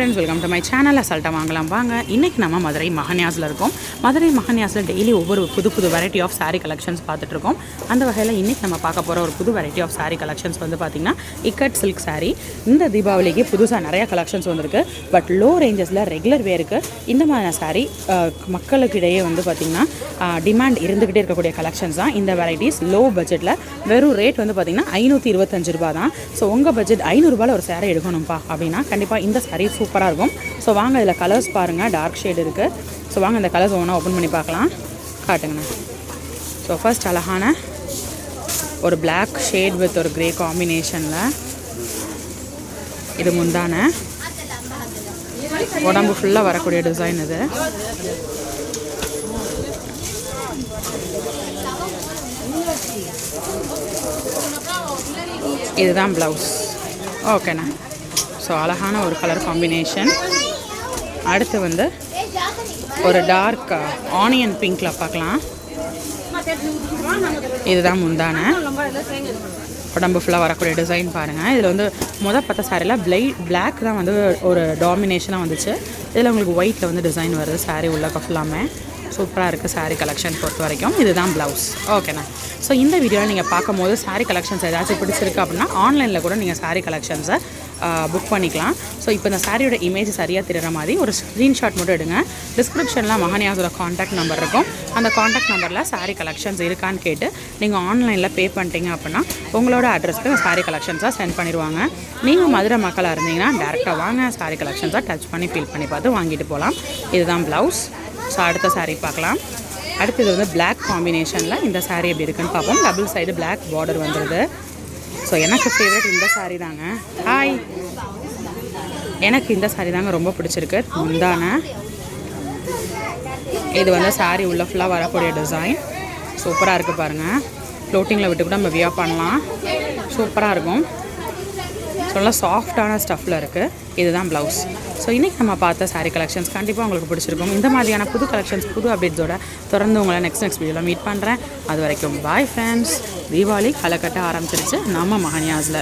Friends welcome to my channel அசால்ட்டாக வாங்கலாம். வாங்க. இன்றைக்கி நம்ம மதுரை மகன்யாஸில் இருக்கோம். மதுரை மகன்யாஸில் டெய்லி ஒவ்வொரு புது புது வெரைட்டி ஆஃப் சாரீ கலெக்ஷன்ஸ் பார்த்துட்ருக்கோம் அந்த வகையில் இன்றைக்கி நம்ம பார்க்க போகிற ஒரு புது வெரைட்டி ஆஃப் சாரீ கலெக்ஷன்ஸ் வந்து பார்த்திங்கன்னா இக்கட் சில்க் சாரீ இந்த தீபாவளிக்கு புதுசாக நிறைய கலெக்ஷன்ஸ் வந்திருக்கு. பட் லோ ரேஞ்சஸில் ரெகுலர் வேருக்கு இந்த மாதிரியான சாரீ மக்களுக்கிடையே மக்களுக்கு இடையே வந்து பார்த்திங்கன்னா டிமாண்ட் இருந்துக்கிட்டே இருக்கக்கூடிய கலெக்ஷன்ஸ் தான். இந்த வெரைட்டிஸ் லோ பட்ஜெட்டில் வெறும் ரேட் வந்து பார்த்திங்கன்னா ஐநூற்றி இருபத்தஞ்சு ரூபா தான். ஸோ உங்கள் பட்ஜெட் ஐநூறுரூபாவில் ஒரு சாரீ எடுக்கணும்ப்பா அப்படின்னா கண்டிப்பாக இந்த சாரீ சூப்பர் சூப்பராக இருக்கும். ஸோ வாங்க இதில் கலர்ஸ் பாருங்கள் டார்க் ஷேடு இருக்குது ஸோ வாங்க இந்த கலர்ஸ் ஒன்றா ஓப்பன் பண்ணி பார்க்கலாம். காட்டுங்கண்ணா. ஸோ ஃபர்ஸ்ட் அழகான ஒரு பிளாக் ஷேட் வித் ஒரு கிரே காம்பினேஷனில் இது முந்தான. உடம்பு ஃபுல்லாக வரக்கூடிய டிசைன் இது. இதுதான் ப்ளவுஸ் ஓகேண்ணா ஸோ அழகான ஒரு கலர் காம்பினேஷன் அடுத்து வந்து ஒரு டார்க் ஆனியன் பிங்க்கில் பார்க்கலாம். இதுதான் முந்தான. உடம்பு ஃபுல்லாக வரக்கூடிய டிசைன் பாருங்கள் இதில் வந்து மொதல் பார்த்த சாரியில் பிளை பிளாக் தான் வந்து ஒரு டாமினேஷனாக வந்துச்சு. இதில் உங்களுக்கு ஒயிட்டில் வந்து டிசைன் வருது. சாரீ உள்ள ஃபுல்லாமே சூப்பராக இருக்குது சாரீ கலெக்ஷன் பொறுத்த வரைக்கும். இதுதான் ப்ளவுஸ் ஓகேண்ணா ஸோ இந்த வீடியோவில் நீங்கள் பார்க்கும்போது சாரீ கலெக்ஷன்ஸ் ஏதாச்சும் பிடிச்சிருக்கு அப்படின்னா ஆன்லைனில் கூட நீங்கள் சாரீ கலெக்ஷன்ஸை புக் பண்ணிக்கலாம். ஸோ இப்போ இந்த சாரியோட இமேஜ் சரியாக தெரிகிற மாதிரி ஒரு ஸ்க்ரீன்ஷாட் மட்டும் எடுங்க. டிஸ்கிரிப்ஷனில் மகனியாஸோட காண்டாக்ட் நம்பர் இருக்கும். அந்த காண்டாக்ட் நம்பரில் saree கலெக்ஷன்ஸ் இருக்கான்னு கேட்டு நீங்கள் ஆன்லைனில் பே பண்ணிட்டீங்க அப்படின்னா உங்களோட அட்ரஸ்க்கு சாரீ கலெக்ஷன்ஸாக சென்ட் பண்ணிடுவாங்க. நீங்கள் மதுரை மக்களாக இருந்தீங்கன்னா டேரெக்டாக வாங்க. saree கலெக்ஷன்ஸாக டச் பண்ணி ஃபீல் பண்ணி பார்த்து வாங்கிட்டு போகலாம். இதுதான் ப்ளவுஸ் ஸோ அடுத்த saree பார்க்கலாம். அடுத்தது வந்து பிளாக் காம்பினேஷனில் இந்த saree எப்படி இருக்குன்னு பார்ப்போம். டபுள் சைடு பிளாக் பார்டர் வந்துடுது ஸோ எனக்கு ஃபேவரட் இந்த saree தாங்க. ஹாய் எனக்கு இந்த saree தாங்க ரொம்ப பிடிச்சிருக்கு. முந்தான. இது வந்து saree உள்ள ஃபுல்லாக வரக்கூடிய டிசைன் சூப்பராக இருக்குது பாருங்கள் ஃப்ளோட்டிங்கில் விட்டு கூட நம்ம வியா பண்ணலாம். சூப்பராக இருக்கும். ஸோ நல்லா சாஃப்டான ஸ்டஃப்பில் இருக்குது இதுதான் ப்ளவுஸ் ஸோ இன்றைக்கி நம்ம பார்த்த சாரீ கலெக்ஷன்ஸ் கண்டிப்பாக உங்களுக்கு பிடிச்சிருக்கும். இந்த மாதிரியான புது கலெக்ஷன்ஸ் புது அப்டேட்ஸோட தொடர்ந்து உங்களை நெக்ஸ்ட் நெக்ஸ்ட் வீடியோவில் மீட் பண்ணுறேன் அது வரைக்கும் பாய் ஃப்ரெண்ட்ஸ் தீபாவளி களைக்கட்ட ஆரம்பிச்சிருச்சு. நம்ம மகன்யாஸில்.